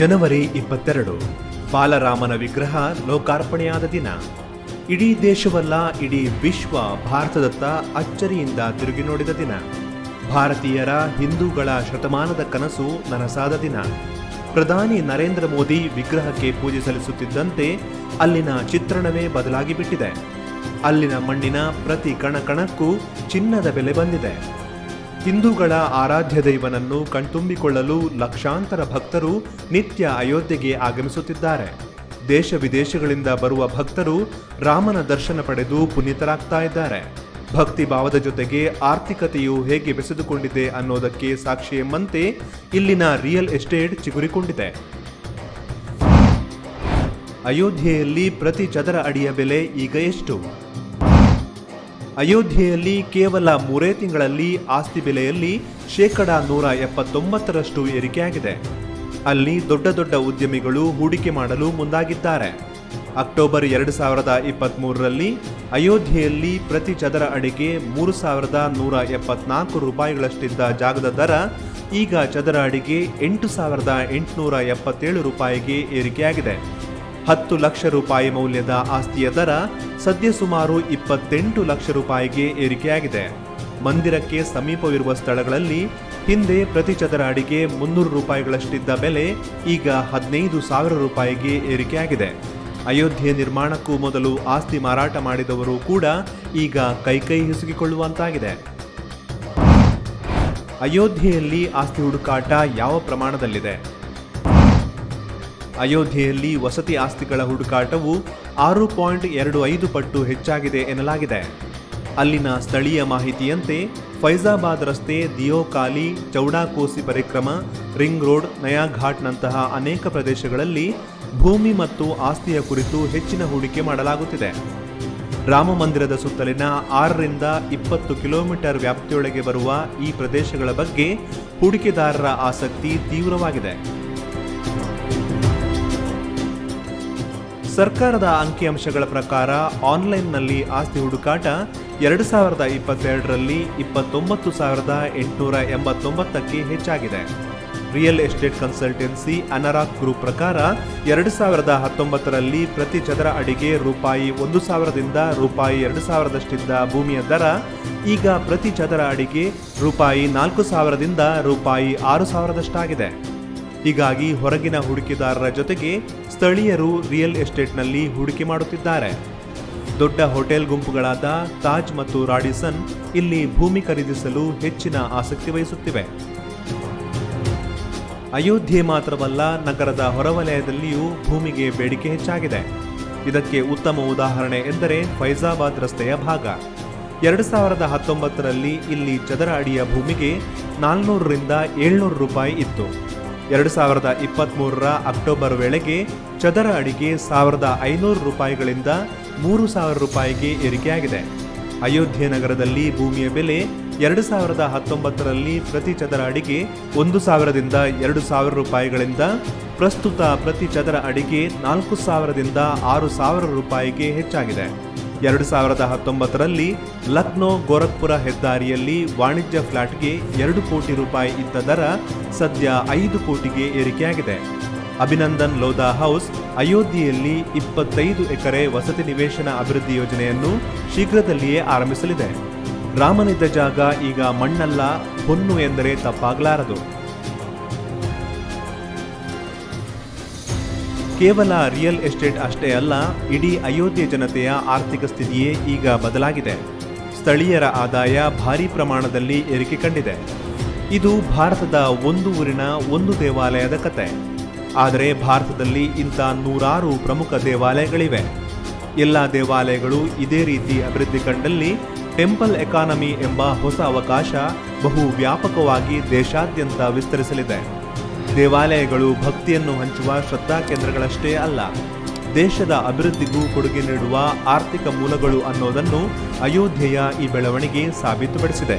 ಜನವರಿ ಇಪ್ಪತ್ತೆರಡು. ಬಾಲರಾಮನ ವಿಗ್ರಹ ಲೋಕಾರ್ಪಣೆಯಾದ ದಿನ. ಇಡೀ ದೇಶವಲ್ಲ, ಇಡೀ ವಿಶ್ವ ಭಾರತದತ್ತ ಅಚ್ಚರಿಯಿಂದ ತಿರುಗಿ ನೋಡಿದ ದಿನ. ಭಾರತೀಯರ ಹಿಂದೂಗಳ ಶತಮಾನದ ಕನಸು ನನಸಾದ ದಿನ. ಪ್ರಧಾನಿ ನರೇಂದ್ರ ಮೋದಿ ವಿಗ್ರಹಕ್ಕೆ ಪೂಜೆ ಸಲ್ಲಿಸುತ್ತಿದ್ದಂತೆ ಅಲ್ಲಿನ ಚಿತ್ರಣವೇ ಬದಲಾಗಿ ಬಿಟ್ಟಿದೆ ಅಲ್ಲಿನ ಮಣ್ಣಿನ ಪ್ರತಿ ಕಣಕಣಕ್ಕೂ ಚಿನ್ನದ ಬೆಲೆ ಬಂದಿದೆ. ಹಿಂದೂಗಳ ಆರಾಧ್ಯ ದೈವನನ್ನು ಕಣ್ತುಂಬಿಕೊಳ್ಳಲು ಲಕ್ಷಾಂತರ ಭಕ್ತರು ನಿತ್ಯ ಅಯೋಧ್ಯೆಗೆ ಆಗಮಿಸುತ್ತಿದ್ದಾರೆ. ದೇಶ ವಿದೇಶಗಳಿಂದ ಬರುವ ಭಕ್ತರು ರಾಮನ ದರ್ಶನ ಪಡೆದು ಪುನೀತರಾಗ್ತಾ ಇದ್ದಾರೆ. ಭಕ್ತಿ ಭಾವದ ಜೊತೆಗೆ ಆರ್ಥಿಕತೆಯು ಹೇಗೆ ಬೆಸೆದುಕೊಂಡಿದೆ ಅನ್ನೋದಕ್ಕೆ ಸಾಕ್ಷಿ ಎಂಬಂತೆ ಇಲ್ಲಿನ ರಿಯಲ್ ಎಸ್ಟೇಟ್ ಚಿಗುರಿಕೊಂಡಿದೆ. ಅಯೋಧ್ಯೆಯಲ್ಲಿ ಪ್ರತಿ ಚದರ ಅಡಿಯ ಬೆಲೆ ಈಗ ಎಷ್ಟು? ಅಯೋಧ್ಯೆಯಲ್ಲಿ ಕೇವಲ ಮೂರೇ ತಿಂಗಳಲ್ಲಿ ಆಸ್ತಿ ಬೆಲೆಯಲ್ಲಿ ಶೇಕಡ ನೂರ ಎಪ್ಪತ್ತೊಂಬತ್ತರಷ್ಟು ಏರಿಕೆಯಾಗಿದೆ. ಅಲ್ಲಿ ದೊಡ್ಡ ದೊಡ್ಡ ಉದ್ಯಮಿಗಳು ಹೂಡಿಕೆ ಮಾಡಲು ಮುಂದಾಗಿದ್ದಾರೆ. ಅಕ್ಟೋಬರ್ ಎರಡು ಸಾವಿರದ ಇಪ್ಪತ್ತ್ಮೂರರಲ್ಲಿ ಅಯೋಧ್ಯೆಯಲ್ಲಿ ಪ್ರತಿ ಚದರ ಅಡಿಗೆ ಮೂರು ಸಾವಿರದ ನೂರ ಎಪ್ಪತ್ನಾಲ್ಕು ರೂಪಾಯಿಗಳಷ್ಟಿದ್ದ ಜಾಗದ ದರ ಈಗ ಚದರ ಅಡಿಗೆ ಎಂಟು ಸಾವಿರದ ಎಂಟುನೂರ ಎಪ್ಪತ್ತೇಳು ರೂಪಾಯಿಗೆ ಏರಿಕೆಯಾಗಿದೆ. ಹತ್ತು ಲಕ್ಷ ರೂಪಾಯಿ ಮೌಲ್ಯದ ಆಸ್ತಿಯ ದರ ಸದ್ಯ ಸುಮಾರು ಇಪ್ಪತ್ತೆಂಟು ಲಕ್ಷ ರೂಪಾಯಿಗೆ ಏರಿಕೆಯಾಗಿದೆ. ಮಂದಿರಕ್ಕೆ ಸಮೀಪವಿರುವ ಸ್ಥಳಗಳಲ್ಲಿ ಹಿಂದೆ ಪ್ರತಿ ಚದರ ಅಡಿಗೆ ಮುನ್ನೂರು ರೂಪಾಯಿಗಳಷ್ಟಿದ್ದ ಬೆಲೆ ಈಗ ಹದಿನೈದು ಸಾವಿರ ರೂಪಾಯಿಗೆ ಏರಿಕೆಯಾಗಿದೆ. ಅಯೋಧ್ಯೆ ನಿರ್ಮಾಣಕ್ಕೂ ಮೊದಲು ಆಸ್ತಿ ಮಾರಾಟ ಮಾಡಿದವರು ಕೂಡ ಈಗ ಕೈಕೈ ಹಿಸುಕಿಕೊಳ್ಳುವಂತಾಗಿದೆ. ಅಯೋಧ್ಯೆಯಲ್ಲಿ ಆಸ್ತಿ ಹುಡುಕಾಟ ಯಾವ ಪ್ರಮಾಣದಲ್ಲಿದೆ? ಅಯೋಧ್ಯೆಯಲ್ಲಿ ವಸತಿ ಆಸ್ತಿಗಳ ಹುಡುಕಾಟವು ಆರು ಪಾಯಿಂಟ್ ಎರಡು ಐದು ಪಟ್ಟು ಹೆಚ್ಚಾಗಿದೆ ಎನ್ನಲಾಗಿದೆ. ಅಲ್ಲಿನ ಸ್ಥಳೀಯ ಮಾಹಿತಿಯಂತೆ ಫೈಜಾಬಾದ್ ರಸ್ತೆ ದಿಯೋಕಾಲಿ ಚೌಡಾಕೋಸಿ ಪರಿಕ್ರಮ, ರಿಂಗ್ ರೋಡ್, ನಯಾಘಾಟ್ನಂತಹ ಅನೇಕ ಪ್ರದೇಶಗಳಲ್ಲಿ ಭೂಮಿ ಮತ್ತು ಆಸ್ತಿಯ ಕುರಿತು ಹೆಚ್ಚಿನ ಹೂಡಿಕೆ ಮಾಡಲಾಗುತ್ತಿದೆ. ರಾಮ ಮಂದಿರದ ಸುತ್ತಲಿನ ಆರರಿಂದ ಇಪ್ಪತ್ತು ಕಿಲೋಮೀಟರ್ ವ್ಯಾಪ್ತಿಯೊಳಗೆ ಬರುವ ಈ ಪ್ರದೇಶಗಳ ಬಗ್ಗೆ ಹೂಡಿಕೆದಾರರ ಆಸಕ್ತಿ ತೀವ್ರವಾಗಿದೆ. ಸರ್ಕಾರದ ಅಂಕಿಅಂಶಗಳ ಪ್ರಕಾರ ಆನ್ಲೈನ್ನಲ್ಲಿ ಆಸ್ತಿ ಹುಡುಕಾಟ ಎರಡು ಸಾವಿರದ ಇಪ್ಪತ್ತೆರಡರಲ್ಲಿ ಇಪ್ಪತ್ತೊಂಬತ್ತು ಸಾವಿರದ ಎಂಟುನೂರ ಎಂಬತ್ತೊಂಬತ್ತಕ್ಕೆ ಹೆಚ್ಚಾಗಿದೆ. Real estate consultancy Anarock group ಪ್ರಕಾರ ಎರಡು ಸಾವಿರದ ಹತ್ತೊಂಬತ್ತರಲ್ಲಿ ಪ್ರತಿ ಚದರ ಅಡಿಗೆ ರೂಪಾಯಿ ಒಂದು ಸಾವಿರದಿಂದ ರೂಪಾಯಿ ಎರಡು ಸಾವಿರದಷ್ಟಿದ್ದ ಭೂಮಿಯ ದರ, ಈಗ ಪ್ರತಿ ಚದರ ಅಡಿಗೆ ರೂಪಾಯಿ ನಾಲ್ಕು ಸಾವಿರದಿಂದ ರೂಪಾಯಿ ಆರು ಸಾವಿರದಷ್ಟಾಗಿದೆ. ಹೀಗಾಗಿ ಹೊರಗಿನ ಹೂಡಿಕೆದಾರರ ಜೊತೆಗೆ ಸ್ಥಳೀಯರು ರಿಯಲ್ ಎಸ್ಟೇಟ್ನಲ್ಲಿ ಹೂಡಿಕೆ ಮಾಡುತ್ತಿದ್ದಾರೆ. ದೊಡ್ಡ ಹೋಟೆಲ್ ಗುಂಪುಗಳಾದ ತಾಜ್ ಮತ್ತು ರಾಡಿಸನ್ ಇಲ್ಲಿ ಭೂಮಿ ಖರೀದಿಸಲು ಹೆಚ್ಚಿನ ಆಸಕ್ತಿ ವಹಿಸುತ್ತಿವೆ. ಅಯೋಧ್ಯೆ ಮಾತ್ರವಲ್ಲ, ನಗರದ ಹೊರವಲಯದಲ್ಲಿಯೂ ಭೂಮಿಗೆ ಬೇಡಿಕೆ ಹೆಚ್ಚಾಗಿದೆ. ಇದಕ್ಕೆ ಉತ್ತಮ ಉದಾಹರಣೆ ಎಂದರೆ ಫೈಜಾಬಾದ್ ರಸ್ತೆಯ ಭಾಗ. ಎರಡು ಸಾವಿರದ ಹತ್ತೊಂಬತ್ತರಲ್ಲಿ ಇಲ್ಲಿ ಚದರ ಅಡಿಯ ಭೂಮಿಗೆ ನಾಲ್ನೂರರಿಂದ ಏಳ್ನೂರು ರೂಪಾಯಿ ಇತ್ತು. ಎರಡು ಸಾವಿರದ ಇಪ್ಪತ್ತ್ಮೂರರ ಅಕ್ಟೋಬರ್ ವೇಳೆಗೆ ಚದರ ಅಡಿಗೆ ಸಾವಿರದ ಐನೂರು ರೂಪಾಯಿಗಳಿಂದ ಮೂರು ಸಾವಿರ ರೂಪಾಯಿಗೆ ಏರಿಕೆಯಾಗಿದೆ. ಅಯೋಧ್ಯೆ ನಗರದಲ್ಲಿ ಭೂಮಿಯ ಬೆಲೆ ಎರಡು ಸಾವಿರದ ಹತ್ತೊಂಬತ್ತರಲ್ಲಿ ಪ್ರತಿ ಚದರ ಅಡಿಗೆ ಒಂದು ಸಾವಿರದಿಂದ ಎರಡು ಸಾವಿರ ರೂಪಾಯಿಗಳಿಂದ ಪ್ರಸ್ತುತ ಪ್ರತಿ ಚದರ ಅಡಿಗೆ ನಾಲ್ಕು ಸಾವಿರದಿಂದ ಆರು ಸಾವಿರ ರೂಪಾಯಿಗೆ ಹೆಚ್ಚಾಗಿದೆ. ಎರಡು ಸಾವಿರದ ಹತ್ತೊಂಬತ್ತರಲ್ಲಿ ಲಕ್ನೋ ಗೋರಖ್ಪುರ ಹೆದ್ದಾರಿಯಲ್ಲಿ ವಾಣಿಜ್ಯ ಫ್ಲಾಟ್ಗೆ ಎರಡು ಕೋಟಿ ರೂಪಾಯಿ ಇದ್ದ ದರ ಸದ್ಯ ಐದು ಕೋಟಿಗೆ ಏರಿಕೆಯಾಗಿದೆ. ಅಭಿನಂದನ್ ಲೋಧಾ ಹೌಸ್ ಅಯೋಧ್ಯೆಯಲ್ಲಿ ಇಪ್ಪತ್ತೈದು ಎಕರೆ ವಸತಿ ನಿವೇಶನ ಅಭಿವೃದ್ಧಿ ಯೋಜನೆಯನ್ನು ಶೀಘ್ರದಲ್ಲಿಯೇ ಆರಂಭಿಸಲಿದೆ. ರಾಮನಿದ್ದ ಜಾಗ ಈಗ ಮಣ್ಣಲ್ಲ ಹೊನ್ನು ಎಂದರೆ ತಪ್ಪಾಗಲಾರದು. ಕೇವಲ ರಿಯಲ್ ಎಸ್ಟೇಟ್ ಅಷ್ಟೇ ಅಲ್ಲ, ಇಡೀ ಅಯೋಧ್ಯೆ ಜನತೆಯ ಆರ್ಥಿಕ ಸ್ಥಿತಿಯೇ ಈಗ ಬದಲಾಗಿದೆ. ಸ್ಥಳೀಯರ ಆದಾಯ ಭಾರೀ ಪ್ರಮಾಣದಲ್ಲಿ ಏರಿಕೆ ಕಂಡಿದೆ. ಇದು ಭಾರತದ ಒಂದು ಊರಿನ ಒಂದು ದೇವಾಲಯದ ಕತೆ. ಆದರೆ ಭಾರತದಲ್ಲಿ ಇಂಥ ನೂರಾರು ಪ್ರಮುಖ ದೇವಾಲಯಗಳಿವೆ. ಎಲ್ಲ ದೇವಾಲಯಗಳು ಇದೇ ರೀತಿ ಅಭಿವೃದ್ಧಿ ಕಂಡಲ್ಲಿ ಟೆಂಪಲ್ ಎಕಾನಮಿ ಎಂಬ ಹೊಸ ಅವಕಾಶ ಬಹು ವ್ಯಾಪಕವಾಗಿ ದೇಶಾದ್ಯಂತ ವಿಸ್ತರಿಸಲಿದೆ. ದೇವಾಲಯಗಳು ಭಕ್ತಿಯನ್ನು ಹಂಚುವ ಶ್ರದ್ಧಾ ಕೇಂದ್ರಗಳಷ್ಟೇ ಅಲ್ಲ, ದೇಶದ ಅಭಿವೃದ್ಧಿಗೂ ಕೊಡುಗೆ ನೀಡುವ ಆರ್ಥಿಕ ಮೂಲಗಳು ಅನ್ನೋದನ್ನು ಅಯೋಧ್ಯೆಯ ಈ ಬೆಳವಣಿಗೆ ಸಾಬೀತುಪಡಿಸಿದೆ.